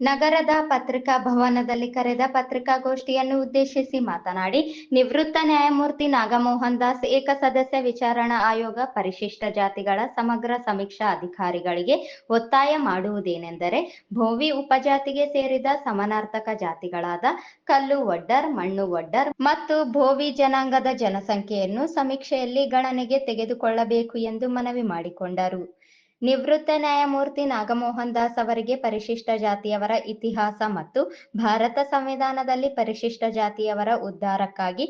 ನಗರದ ಪತ್ರಿಕಾ ಭವನದಲ್ಲಿ ಕರೆದ ಪತ್ರಿಕಾಗೋಷ್ಠಿಯನ್ನು ಉದ್ದೇಶಿಸಿ ಮಾತನಾಡಿ, ನಿವೃತ್ತ ನ್ಯಾಯಮೂರ್ತಿ ನಾಗಮೋಹನ್ ದಾಸ್, ಏಕಸದಸ್ಯ ವಿಚಾರಣಾ ಆಯೋಗ, ಪರಿಶಿಷ್ಟ ಜಾತಿಗಳ ಸಮಗ್ರ ಸಮೀಕ್ಷಾ ಅಧಿಕಾರಿಗಳಿಗೆ ಒತ್ತಾಯ ಮಾಡುವುದೇನೆಂದರೆ, ಭೋವಿ ಉಪಜಾತಿಗೆ ಸೇರಿದ ಸಮನಾರ್ಥಕ ಜಾತಿಗಳಾದ ಕಲ್ಲು ಒಡ್ಡರ್ ಮಣ್ಣು ಒಡ್ಡರ್ ಮತ್ತು ಭೋವಿ ಜನಾಂಗದ ಜನಸಂಖ್ಯೆಯನ್ನು ಸಮೀಕ್ಷೆಯಲ್ಲಿ ಗಣನೆಗೆ ತೆಗೆದುಕೊಳ್ಳಬೇಕು ಎಂದು ಮನವಿ ಮಾಡಿಕೊಂಡರು. ನಿವೃತ್ತ ನ್ಯಾಯಮೂರ್ತಿ ನಾಗಮೋಹನ್ ದಾಸ್ ಅವರಿಗೆ ಪರಿಶಿಷ್ಟ ಜಾತಿಯವರ ಇತಿಹಾಸ ಮತ್ತು ಭಾರತ ಸಂವಿಧಾನದಲ್ಲಿ ಪರಿಶಿಷ್ಟ ಜಾತಿಯವರ ಉದ್ಧಾರಕ್ಕಾಗಿ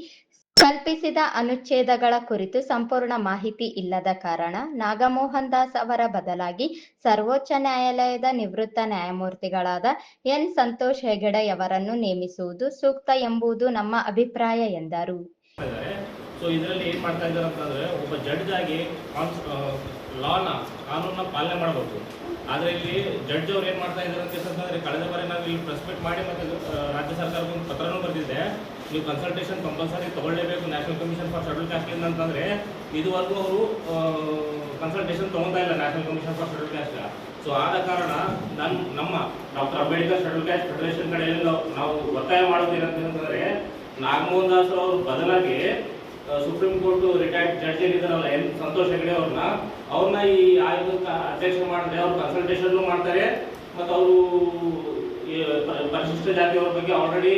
ಕಲ್ಪಿಸಿದ ಅನುಚ್ಛೇದಗಳ ಕುರಿತು ಸಂಪೂರ್ಣ ಮಾಹಿತಿ ಇಲ್ಲದ ಕಾರಣ ನಾಗಮೋಹನ್ ದಾಸ್ ಅವರ ಬದಲಾಗಿ ಸರ್ವೋಚ್ಚ ನ್ಯಾಯಾಲಯದ ನಿವೃತ್ತ ನ್ಯಾಯಮೂರ್ತಿಗಳಾದ ಎನ್ ಸಂತೋಷ್ ಹೆಗಡೆಯವರನ್ನು ನೇಮಿಸುವುದು ಸೂಕ್ತ ಎಂಬುದು ನಮ್ಮ ಅಭಿಪ್ರಾಯ ಎಂದರು. ಸೊ ಇದರಲ್ಲಿ ಏನು ಮಾಡ್ತಾ ಇದ್ದಾರೆ ಅಂತಂದರೆ, ಒಬ್ಬ ಜಡ್ಜ್ ಆಗಿ ಲಾನ ಕಾನೂನನ್ನ ಪಾಲನೆ ಮಾಡಬೇಕು. ಆದರೆ ಇಲ್ಲಿ ಜಡ್ಜ್ ಅವ್ರು ಏನು ಮಾಡ್ತಾ ಇದ್ದಾರೆ ಅಂತ ಅಂತಂದರೆ ಕಳೆದ ಬಾರಿ ನಾವು ಇಲ್ಲಿ ಪ್ರೆಸ್ ಮಾಡಿ ಮತ್ತು ರಾಜ್ಯ ಸರ್ಕಾರಕ್ಕೆ ಒಂದು ಪತ್ರನೂ ಬರೆದಿದ್ದೆ ನೀವು ಕನ್ಸಲ್ಟೇಷನ್ ಕಂಪಲ್ಸರಿ ತಗೊಳ್ಳೇಬೇಕು ನ್ಯಾಷನಲ್ ಕಮಿಷನ್ ಫಾರ್ ಶೆಡ್ಯೂಲ್ ಕ್ಯಾಸ್ಟಿಂದ ಅಂತಂದರೆ, ಇದುವರೆಗೂ ಅವರು ಕನ್ಸಲ್ಟೇಷನ್ ತೊಗೊತಾ ಇಲ್ಲ national commission for schedule caste so ಆದ ಕಾರಣ ನನ್ನ ನಮ್ಮ doctor Ambedkar schedule caste federation ಕಡೆಯಲ್ಲಿ ನಾವು ಒತ್ತಾಯ ಮಾಡೋದು ಏನಂತಂದರೆ ನಾಗಮೋಹನ್ ದಾಸ್ ಅವರು ಬದಲಾಗಿ ಸುಪ್ರೀಂ ಕೋರ್ಟ್ ರಿಟೈರ್ಡ್ ಜಡ್ಜ್ ಏನಿದ್ದಾರಲ್ಲ ಎನ್ ಸಂತೋಷ್ ಹೆಗಡೆ ಅವ್ರನ್ನ ಅವ್ರನ್ನ ಈ ಆಯೋಗಕ್ಕೆ ಅಧ್ಯಕ್ಷ ಮಾಡಿದ್ರೆ ಅವ್ರು ಕನ್ಸಲ್ಟೇಷನ್ ಮಾಡ್ತಾರೆ. ಮತ್ತು ಅವರು ಪರಿಶಿಷ್ಟ ಜಾತಿಯವ್ರ ಬಗ್ಗೆ ಆಲ್ರೆಡಿ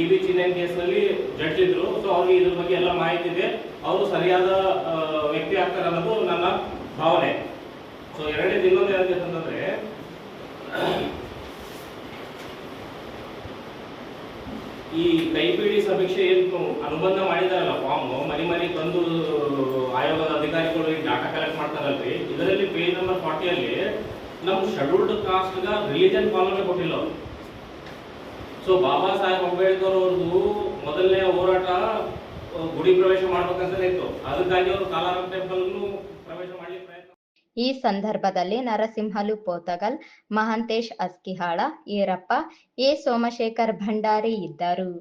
ಇ ಬಿ ಚಿನ್ನೈನ್ ಕೇಸ್ನಲ್ಲಿ ಜಡ್ಜ್ ಇದ್ರು. ಸೊ ಅವ್ರಿಗೆ ಇದ್ರ ಬಗ್ಗೆ ಎಲ್ಲ ಮಾಹಿತಿ ಇದೆ. ಅವರು ಸರಿಯಾದ ವ್ಯಕ್ತಿ ಆಗ್ತಾರೆ ಅನ್ನೋದು ನನ್ನ ಭಾವನೆ. ಸೊ ಎರಡನೇ ಇನ್ನೊಂದು ಏನಂತ ಅಂತಂದ್ರೆ ಈ ಕೈಪಿಡಿ ಸಮೀಕ್ಷೆ ಏನು ಅನುಬಂಧ ಮಾಡಿದಾರಲ್ಲ ಫಾರ್ಮ್ ಮನೆ ಮನೆಗೆ ತಂದು ಆಯೋಗದ ಅಧಿಕಾರಿಗಳು ಈ ಡಾಟಾ ಕಲೆಕ್ಟ್ ಮಾಡ್ತಾರಲ್ರಿ. ಇದರಲ್ಲಿ ಪೇಜ್ ನಂಬರ್ ಫಾರ್ಟಿಯಲ್ಲಿ ನಮ್ಮ ಶೆಡ್ಯೂಲ್ಡ್ ಕಾಸ್ಟ್ಗ ರಿಲಿಜನ್ ಕಾಲಮೇ ಕೊಟ್ಟಿಲ್ಲ ಸೊ ಬಾಬಾ ಸಾಹೇಬ್ ಅಂಬೇಡ್ಕರ್ ಅವ್ರದ್ದು ಮೊದಲನೇ ಹೋರಾಟ, ಗುಡಿ ಪ್ರವೇಶ ಮಾಡ್ಬೇಕಂತ ಇತ್ತು. ಅದಕ್ಕಾಗಿ ಅವರು ಕಾಲಾರಾಮ್ ಟೆಂಪಲ್ ಪ್ರವೇಶ ಮಾಡಲಿಕ್ಕೆ ಈ ಸಂದರ್ಭದಲ್ಲಿ ನರಸಿಂಹಲು ಪೋತಗಲ್ ಮಹಾಂತೇಶ್ ಅಸ್ಕಿಹಾಳ ಈರಪ್ಪ ಎ ಸೋಮಶೇಖರ್ ಭಂಡಾರಿ ಇದ್ದರು.